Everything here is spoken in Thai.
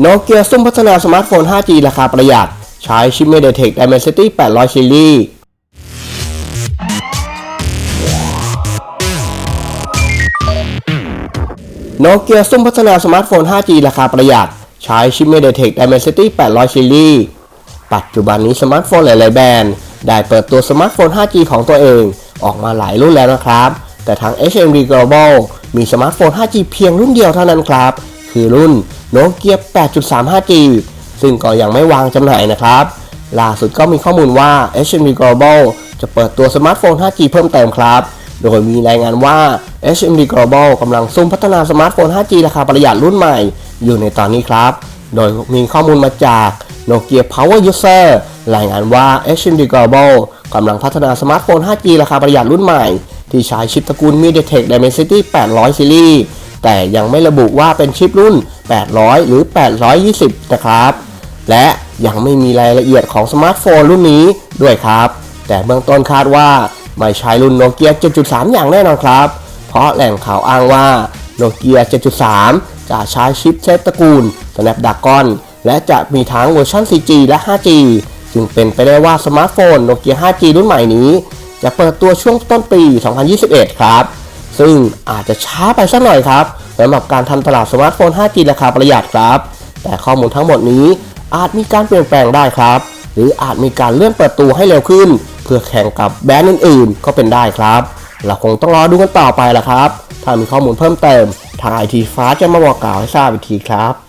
โนเกียซุ่มพัฒนาสมาร์ทโฟน 5G ราคาประหยัด ใช้ชิป MediaTek Dimensity 800ซีรีส์โนเกียซุ่มพัฒนาสมาร์ทโฟน 5G ราคาประหยัด ใช้ชิป MediaTek Dimensity 800ซีรีส์ปัจจุบันนี้สมาร์ทโฟนหลาย ๆ แบรนด์ ได้เปิดตัวสมาร์ทโฟน 5G ของตัวเอง ออกมาหลายรุ่นแล้วนะครับ แต่ทาง HMD Global มีสมาร์ทโฟน 5G เพียงรุ่นเดียวเท่านั้นครับ คือรุ่น Nokia 8.3 5G ซึ่งก็ยังไม่วางจำหน่ายนะครับ ล่าสุดก็มีข้อมูลว่า HMD Global จะเปิดตัวสมาร์ทโฟน 5G เพิ่มเติมครับ โดยมีรายงานว่า HMD Global กำลังซุ่มพัฒนาสมาร์ทโฟน 5G ราคาประหยัดรุ่นใหม่ อยู่ในตอนนี้ครับ โดยมีข้อมูลมาจาก Nokia Power User รายงานว่า HMD Global กำลังพัฒนาสมาร์ทโฟน 5G ราคาประหยัดรุ่นใหม่ ที่ใช้ชิปตระกูล MediaTek Dimensity 800ซีรีส์ แต่ยังไม่ระบุว่าเป็นชิปรุ่น 800 หรือ 820 นะครับ และยังไม่มีรายละเอียดของสมาร์ทโฟนรุ่นนี้ด้วยครับ แต่เบื้องต้นคาดว่าไม่ใช่รุ่นโนเกีย 7.3 อย่างแน่นอนครับ เพราะแหล่งข่าวอ้างว่าโนเกีย 7.3 จะใช้ชิปเซตตระกูล Snapdragon และจะมีทั้งเวอร์ชัน 4G และ 5G จึงเป็นไปได้ว่าสมาร์ทโฟนโนเกีย 5G รุ่นใหม่นี้ จะเปิดตัวช่วงต้นปี 2021 ครับ ซึ่งอาจจะช้าไปสักหน่อยครับสำหรับการทำตลาดสมาร์ทโฟน 5G ราคาประหยัดครับ แต่ข้อมูลทั้งหมดนี้อาจมีการเปลี่ยนแปลงได้ครับ หรืออาจมีการเลื่อนเปิดตัวให้เร็วขึ้น เพื่อแข่งกับแบรนด์อื่นๆ ก็เป็นได้ครับ เราคงต้องรอดูกันต่อไปละครับ ถ้ามีข้อมูลเพิ่มเติมทางไอทีฟ้าจะมาบอกกล่าวให้ทราบอีกทีครับ